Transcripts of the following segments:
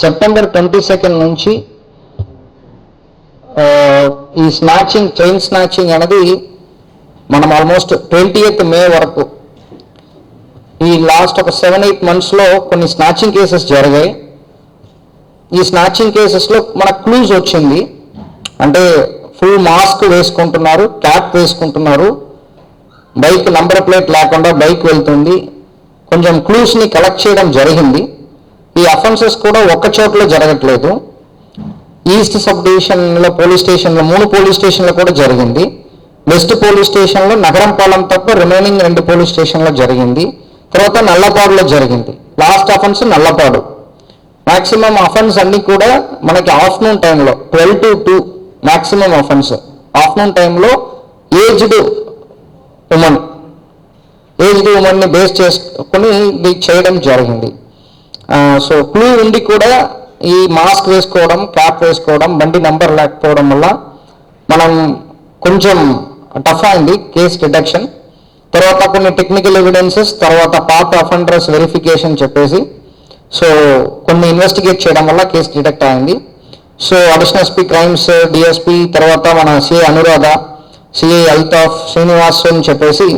September twenty second నుంచి ఈ snatching chain snatching అనేది మనం ఆల్మోస్ట్ ట్వంటీ ఎయిత్ మే వరకు ఈ లాస్ట్ ఒక సెవెన్ ఎయిట్ మంత్స్లో కొన్ని స్నాచింగ్ కేసెస్ జరిగాయి. ఈ స్నాచింగ్ కేసెస్లో మన క్లూజ్ వచ్చింది. అంటే ఫుల్ మాస్క్ వేసుకుంటున్నారు క్యాప్ వేసుకుంటున్నారు. బైక్ నంబర్ ప్లేట్ లేకుండా బైక్ వెళ్తుంది. కొంచెం క్లూస్ని కలెక్ట్ చేయడం జరిగింది. ఈ అఫెన్సెస్ కూడా ఒక్క చోట్ల జరగట్లేదు. ఈస్ట్ సబ్ డివిజన్లో పోలీస్ స్టేషన్లో మూడు పోలీస్ స్టేషన్లో కూడా జరిగింది. వెస్ట్ పోలీస్ స్టేషన్లో నగరంపాలెం తప్ప రిమైనింగ్ రెండు పోలీస్ స్టేషన్లో జరిగింది. తర్వాత నల్లపాడులో జరిగింది. Last offence Nallapadu. Maximum offence అన్ని కూడా మనకి ఆఫ్టర్నూన్ టైంలో twelve to two maximum offence afternoon టైంలో ఏజ్డ్ ఉమెన్ ఏజ్డ్ ఉమెన్ని బేస్ చేసుకుని ఇది చేయడం జరిగింది. సో క్లూ ఉండి కూడా ఈ మాస్క్ వేసుకోవడం క్యాప్ వేసుకోవడం బండి నంబర్ లేకపోవడం వల్ల మనం కొంచెం టఫ్ అయింది కేస్ డిడక్షన్ తర్వాత కొన్ని టెక్నికల్ ఎవిడెన్సెస్ తర్వాత పాత అఫెండర్స్ వెరిఫికేషన్ చెప్పేసి సో కొన్ని ఇన్వెస్టిగేట్ చేయడం వల్ల కేసు డిటెక్ట్ అయింది. So additional SP crimes DSP తర్వాత మన సిఐ అనురాధ సిఐ అల్తాఫ్ శ్రీనివాస్ అని చెప్పేసి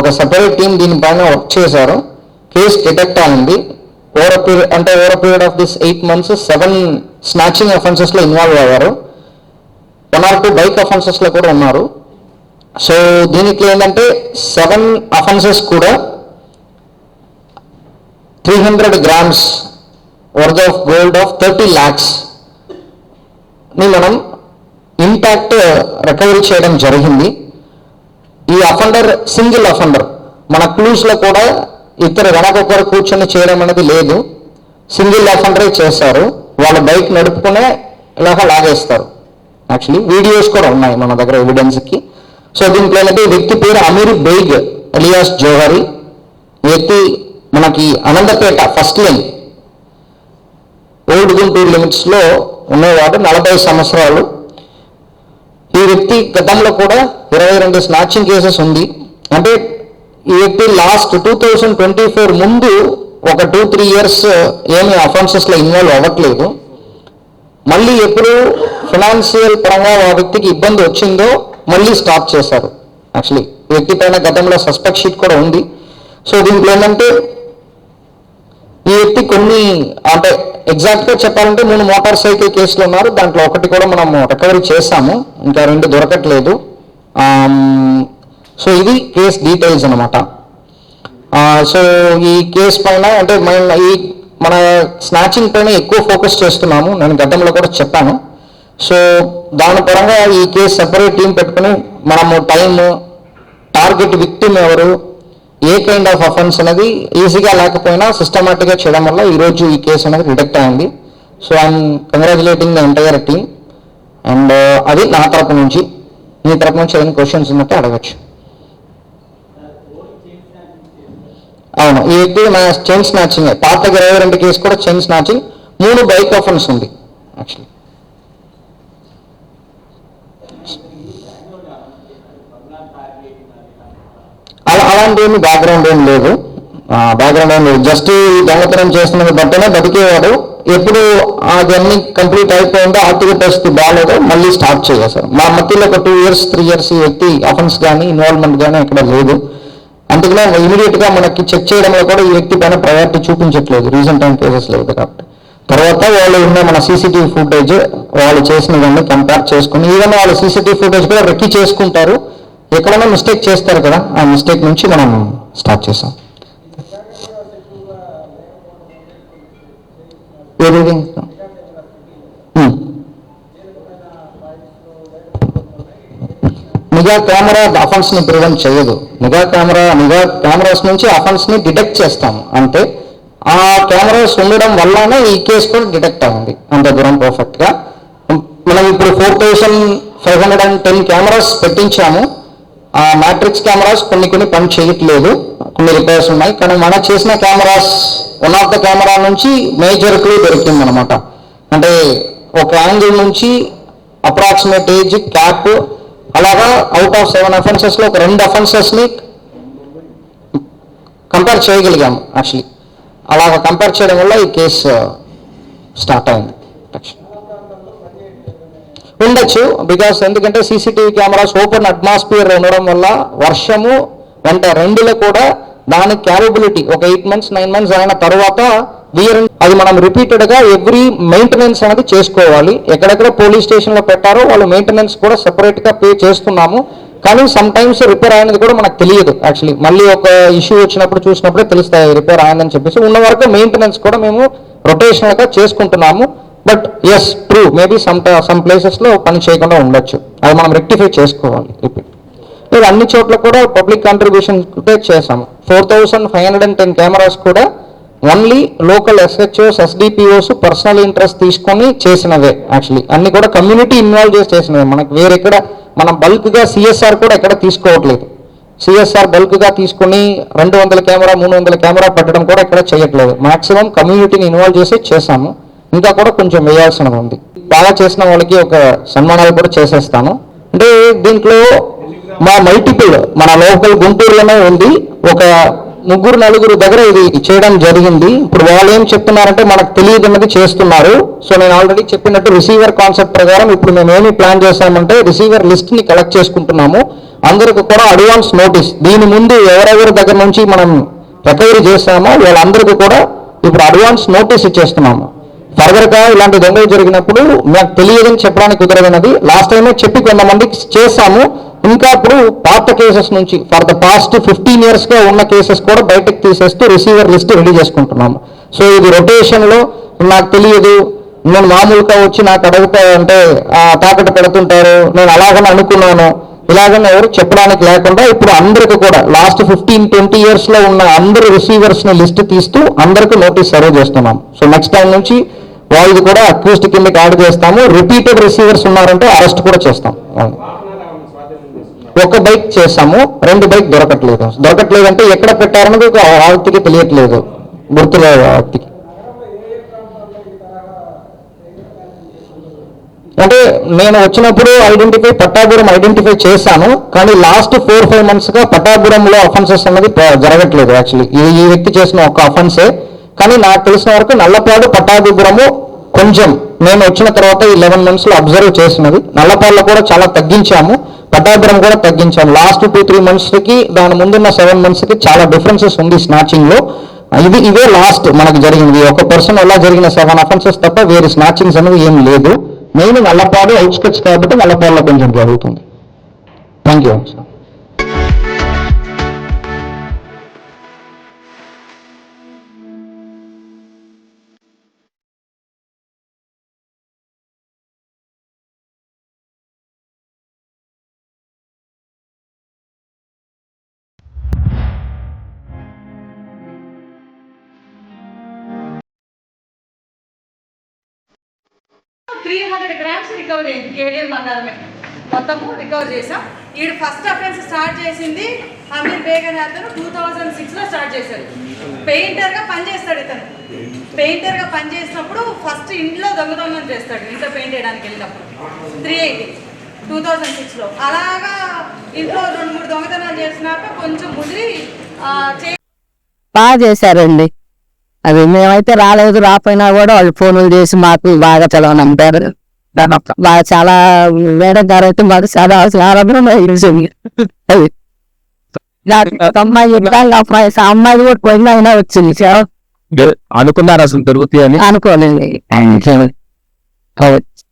ఒక సపరేట్ టీం దీనిపైన వర్క్ చేశారు. కేసు డిటెక్ట్ అయింది. ఓవర్ పీరియడ్ అంటే over period of this eight months seven snatching అఫెన్సెస్లో involve అయ్యారు. వన్ ఆర్ టూ బైక్ అఫెన్సెస్లో కూడా ఉన్నారు. సో దీనికి ఏంటంటే సెవెన్ అఫెన్సెస్ కూడా three hundred grams worth of gold of thirty ల్యాక్స్ని మనం ఇంపాక్ట్ రికవరీ చేయడం జరిగింది. ఈ అఫెండర్ సింగిల్ అఫెండర్ మన క్లూస్లో కూడా ఇద్దరు వెనకొకరు కూర్చొని చేయడం అనేది లేదు. సింగిల్ అఫెండరే చేస్తారు. వాళ్ళు బైక్ నడుపుకునే ఇలాగా లాగేస్తారు. యాక్చువల్లీ వీడియోస్ కూడా ఉన్నాయి మన దగ్గర ఎవిడెన్స్కి సో దీంట్లో ఏంటంటే ఈ వ్యక్తి పేరు అమీర్ బెయిగ్ అలియాస్ జోహరి. వ్యక్తి మనకి Anantapeta first line old Guntur లిమిట్స్లో ఉన్నవాడు నలభై సంవత్సరాలు. ఈ వ్యక్తి గతంలో కూడా ఇరవై రెండు స్నాచింగ్ కేసెస్ ఉంది. అంటే ఈ వ్యక్తి last two thousand twenty four ముందు ఒక టూ త్రీ ఇయర్స్ ఏమి అఫెన్సెస్లో ఇన్వాల్వ్ అవ్వట్లేదు. మళ్ళీ ఎప్పుడు ఫినాన్షియల్ పరంగా ఆ వ్యక్తికి ఇబ్బంది వచ్చిందో మళ్ళీ స్టాప్ చేశారు. యాక్చువల్లీ వ్యక్తి పైన గతంలో సస్పెక్ట్ షీట్ కూడా ఉంది. సో దీంట్లో ఏంటంటే ఈ వ్యక్తి కొన్ని అంటే ఎగ్జాక్ట్గా చెప్పాలంటే మూడు మోటార్ సైకిల్ కేసులు ఉన్నారు. దాంట్లో ఒకటి కూడా మనం రికవరీ చేశాము. ఇంకా రెండు దొరకట్లేదు. సో ఇది కేస్ డీటెయిల్స్ అనమాట సో ఈ కేస్ పైన అంటే మన ఈ మన స్నాచింగ్ పైన ఎక్కువ ఫోకస్ చేస్తున్నాము. నేను గతంలో కూడా చెప్పాను. సో దాని పరంగా ఈ కేసు సెపరేట్ టీం పెట్టుకుని మనము టైము టార్గెట్ విక్టిమ్ ఎవరు ఏ కైండ్ ఆఫ్ అఫెన్స్ అనేది ఈజీగా లేకపోయినా సిస్టమేటిక్గా చేయడం వల్ల ఈరోజు ఈ కేసు అనేది డిటెక్ట్ అయింది. So I'm congratulating the entire team and అది నా తరపు నుంచి మీ తరపు నుంచి ఏదైనా క్వశ్చన్స్ ఉన్నట్టు అడగచ్చు. అవును ఈ మన చైన్ స్నాచింగ్ పాత ఇరవై రెండు కేసు కూడా చైన్ స్నాచింగ్ మూడు బైక్ ఆఫెన్స్ ఉంది యాక్చువల్లీ అలా అలాంటి ఏమి బ్యాక్గ్రౌండ్ ఏం లేదు. బ్యాక్గ్రౌండ్ ఏం లేదు. జస్ట్ ఈ దొంగతనం చేస్తున్న బట్టనే బతికేవాడు. ఎప్పుడు అవన్నీ కంప్లీట్ అయిపోయిందో ఆర్థిక పరిస్థితి బాగాలేదో మళ్ళీ స్టార్ట్ చేయాలి సార్. మా మధ్యలో ఒక టూ ఇయర్స్ త్రీ ఇయర్స్ ఈ వ్యక్తి అఫెన్స్ కానీ ఇన్వాల్వ్మెంట్ కానీ ఇక్కడ లేదు. అందుకనే ఇమీడియట్గా మనకి చెక్ చేయడంలో కూడా ఈ వ్యక్తి పైన ప్రయారిటీ చూపించట్లేదు రీసెంట్ టైం కేసెస్ లేదు కాబట్టి. తర్వాత వాళ్ళు ఉన్న మన సీసీటీవీ ఫుటేజ్ వాళ్ళు చేసినవన్నీ కంపేర్ చేసుకుని ఈవెన్ వాళ్ళు సీసీటీవీ ఫుటేజ్ కూడా రెక్కి చేసుకుంటారు. ఎక్కడైనా మిస్టేక్ చేస్తారు కదా ఆ మిస్టేక్ నుంచి మనం స్టార్ట్ చేసాం ఏది? నిఘా కెమెరా అఫెన్స్ని ప్రివెంట్ చేయదు. నిఘా కెమెరా నిఘా కెమెరాస్ నుంచి అఫెన్స్ని డిటెక్ట్ చేస్తాం అంటే ఆ కెమెరాస్ ఉండడం వల్లనే ఈ కేసు కూడా డిటెక్ట్ అయింది అంత దూరం పర్ఫెక్ట్గా. మనం ఇప్పుడు four thousand five hundred and ten cameras పెట్టించాము. ఆ మ్యాట్రిక్స్ కెమెరాస్ కొన్ని కొన్ని పని చేయట్లేదు. కొన్ని రిపేర్స్ ఉన్నాయి. కానీ మనం చేసిన cameras one of the camera నుంచి మేజర్ క్లూ దొరికింది అనమాట అంటే ఒక యాంగిల్ నుంచి అప్రాక్సిమేట్ ఏజ్ క్యాప్ అలాగా అవుట్ ఆఫ్ సెవెన్ అఫెన్సెస్లో ఒక రెండు అఫెన్సెస్ని కంపేర్ చేయగలిగాము యాక్చువల్లీ అలాగ కంపేర్ చేయడం వల్ల ఈ కేసు స్టార్ట్ uh, అయింది. ఉండొచ్చు బికాస్ ఎందుకంటే సీసీటీవీ కెమెరాస్ ఓపెన్ అట్మాస్ఫియర్ ఉండడం వల్ల వర్షము వెంట రెండులో కూడా దాని క్యాపబిలిటీ ఒక ఎయిట్ మంత్స్ నైన్ మంత్స్ అయిన తర్వాత వీర్ అది మనం రిపీటెడ్గా ఎవ్రీ మెయింటెనెన్స్ అనేది చేసుకోవాలి. ఎక్కడెక్కడ పోలీస్ స్టేషన్లో పెట్టారో వాళ్ళు మెయింటెనెన్స్ కూడా సెపరేట్గా పే చేస్తున్నాము. కానీ సమ్ టైమ్స్ రిపేర్ అయినది కూడా మనకు తెలియదు యాక్చువల్లీ మళ్ళీ ఒక ఇష్యూ వచ్చినప్పుడు చూసినప్పుడే తెలుస్తాయి రిపేర్ అయిందని చెప్పేసి. ఉన్న వరకు మెయింటెనెన్స్ కూడా మేము రొటేషనల్గా చేసుకుంటున్నాము. But yes true maybe some some ప్లేసెస్లో పని చేయకుండా ఉండొచ్చు. అది మనం రెక్టిఫై చేసుకోవాలి రిపీట్ లేదు అన్ని చోట్ల కూడా పబ్లిక్ కాంట్రిబ్యూషన్ చేసాము four thousand five hundred and ten cameras కూడా only local SHOs SDPOs personal interest తీసుకొని చేసినవే యాక్చువల్లీ అన్ని కూడా కమ్యూనిటీ ఇన్వాల్వ్ చేసి చేసినవే. మనకు వేరెక్కడ మనం బల్క్గా సిఎస్ఆర్ కూడా ఎక్కడ తీసుకోవట్లేదు. సిఎస్ఆర్ బల్క్గా తీసుకొని తీసుకుని రెండు వందల కెమెరా మూడు వందల కెమెరా పెట్టడం కూడా ఇక్కడ చేయట్లేదు. మాక్సిమం కమ్యూనిటీని ఇన్వాల్వ్ చేసి చేశాము. ఇంకా కూడా కొంచెం వేయాల్సినది ఉంది. బాగా చేసిన వాళ్ళకి ఒక సన్మానాలు కూడా చేసేస్తాను. అంటే దీంట్లో మా మల్టిపుల్ మన లోకల్ గుంటూరులోనే ఉంది ఒక ముగ్గురు నలుగురు దగ్గర ఇది చేయడం జరిగింది. ఇప్పుడు వాళ్ళు ఏం చెప్తున్నారంటే మనకు తెలియదున్నది చేస్తున్నారు. సో నేను ఆల్రెడీ చెప్పినట్టు రిసీవర్ కాన్సెప్ట్ ప్రకారం ఇప్పుడు మేము ఏమి ప్లాన్ చేశామంటే రిసీవర్ లిస్ట్ని కలెక్ట్ చేసుకుంటున్నాము. అందరికి కూడా అడ్వాన్స్ నోటీస్ దీని ముందు ఎవరెవరి దగ్గర నుంచి మనం రికవరీ చేస్తామో వాళ్ళందరికీ కూడా ఇప్పుడు అడ్వాన్స్ నోటీస్ ఇచ్చేస్తున్నాము. ఫర్దర్గా ఇలాంటి దొంగలు జరిగినప్పుడు నాకు తెలియదని చెప్పడానికి కుదరదన్నది. లాస్ట్ టైమే చెప్పి కొంతమందికి చేశాము ఇంకా ఇప్పుడు పాత కేసెస్ నుంచి ఫర్ ద పాస్ట్ ఫిఫ్టీన్ ఇయర్స్గా ఉన్న కేసెస్ కూడా బయటకు తీసేస్తూ రిసీవర్ లిస్ట్ రెడీ చేసుకుంటున్నాము. సో ఇది రొటేషన్లో నాకు తెలియదు నేను మామూలుగా వచ్చి నాకు అడుగుతా అంటే తాకట్టు పెడుతుంటారు నేను అలాగని అనుకున్నాను. ఇలాగని ఎవరు చెప్పడానికి లేకుండా ఇప్పుడు అందరికి కూడా లాస్ట్ ఫిఫ్టీన్ ట్వంటీ ఇయర్స్లో ఉన్న అందరు రిసీవర్స్ని లిస్ట్ తీస్తూ అందరికీ నోటీస్ సర్వ్ చేస్తున్నాం. సో నెక్స్ట్ టైం నుంచి వాళ్ళది కూడా అక్యూస్ట్ కిందకి యాడ్ చేస్తాము. రిపీటెడ్ రిసీవర్స్ ఉన్నారంటే అరెస్ట్ కూడా చేస్తాం. ఒక బైక్ చేసాము రెండు బైక్ దొరకట్లేదు. దొరకట్లేదు అంటే ఎక్కడ పెట్టారన్నది ఒక ఆ తెలియట్లేదు. గుర్తులేదు ఆ అంటే నేను వచ్చినప్పుడు ఐడెంటిఫై పట్టాపురం ఐడెంటిఫై చేశాను కానీ లాస్ట్ ఫోర్ ఫైవ్ మంత్స్గా పట్టాపురంలో అఫెన్సెస్ అన్నది జరగట్లేదు యాక్చువల్లీ ఈ ఈ వ్యక్తి చేసిన ఒక అఫెన్సే కానీ నాకు తెలిసిన వరకు నల్లపాడు పట్టాభిపురము కొంచెం నేను వచ్చిన తర్వాత ఈ లెవెన్ మంత్స్లో అబ్జర్వ్ చేసినది. నల్లపాడులో కూడా చాలా తగ్గించాము. పట్టాభిపురం కూడా తగ్గించాం. లాస్ట్ టూ త్రీ మంత్స్కి దాని ముందున్న సెవెన్ మంత్స్కి చాలా డిఫరెన్సెస్ ఉంది స్నాచింగ్లో ఇది ఇదే లాస్ట్ మనకు జరిగింది. ఒక పర్సన్ ఎలా జరిగిన సెవెన్ అఫెన్సెస్ తప్ప వేరే స్నాచింగ్స్ అనేది ఏం లేదు. మెయిన్ వల్లపాడు అవుట్స్కట్స్ కాబట్టి వల్లపాడులో కొంచెం జరుగుతుంది. Thank you three hundred grams recover అయింది. కేడిఎల్ బంగారమే. మొత్తము రికవర్ చేసాం ఈడు ఫస్ట్ అఫెన్స్ స్టార్ట్ చేసింది అమీర్ బేగన్ అతను టూ థౌజండ్ సిక్స్లో స్టార్ట్ చేశాడు. పెయింటర్గా పనిచేస్తాడు ఇతను. పెయింటర్గా పనిచేసినప్పుడు ఫస్ట్ ఇంట్లో దొంగతనం చేస్తాడు. ఇంట్లో పెయింట్ వేయడానికి వెళ్ళినప్పుడు. త్రీ ఎయిటీ టూ థౌజండ్ సిక్స్లో అలాగా ఇంట్లో రెండు మూడు దొంగతనాలు చేసినాక కొంచెం ముదిరి చే బాగా చేశారండి. అది మేమైతే రాలేదు రాపోయినా కూడా వాళ్ళు ఫోన్లు చేసి మాకు బాగా చదవనంటారు బాగా చాలా మేడం గారు అయితే మాకు చాలా ఆనందంగా తెలిసింది అది అమ్మాయి అమ్మాయి అమ్మాయి కూడా పోయిన అయినా వచ్చింది అనుకున్నారు అసలు దొరుకుతాయి అని? అనుకోలేదు.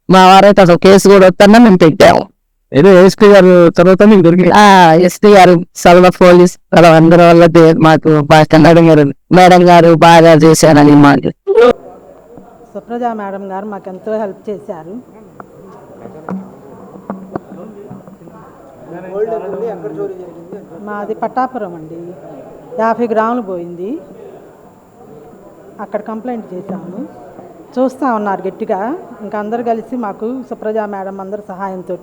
మా వారైతే అసలు కేసు కూడా వస్తున్నా మేము పెట్టాము. ఏదో ఎస్పీ గారు తర్వాత మీకు దొరికి ఆ ఎస్పీ గారు సర్వ పోలీస్ అందరి వల్ల మాకు బాగా మేడం గారు మేడం గారు బాగా చేశారని మాకు. సుప్రజ మేడం గారు మాకు ఎంతో హెల్ప్ చేశారు. మాది పట్టాపురం అండి. యాభై గ్రాములు పోయింది. అక్కడ కంప్లైంట్ చేశాము. చూస్తూ ఉన్నారు గట్టిగా. ఇంకా అందరు కలిసి మాకు సుప్రజ మేడం అందరి సహాయంతో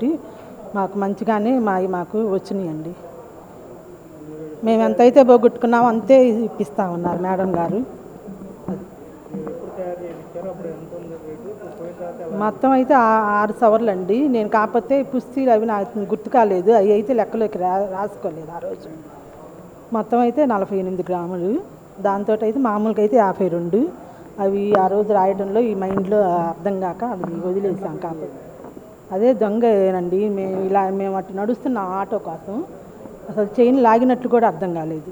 మాకు మంచిగానే మా మాకు వచ్చినాయండి. మేము ఎంతైతే పోగొట్టుకున్నామో అంతే ఇప్పిస్తా ఉన్నారు మేడం గారు. మొత్తం అయితే ఆరు సవర్లు అండి నేను కాకపోతే పుస్తీలు అవి నాకు గుర్తు కాలేదు అవి అయితే లెక్కలోకి రా రాసుకోలేదు ఆ రోజు. మొత్తం అయితే నలభై ఎనిమిది గ్రాములు. దాంతో అయితే మామూలుగా అయితే యాభై రెండు. అవి ఆ రోజు రాయడంలో ఈ మైండ్లో అర్థం కాక అవి వదిలేసాం కాకపోతే. అదే దొంగేనండి మేము ఇలా మేము అటు నడుస్తున్న ఆటో కోసం అసలు చైన్ లాగినట్లు కూడా అర్థం కాలేదు.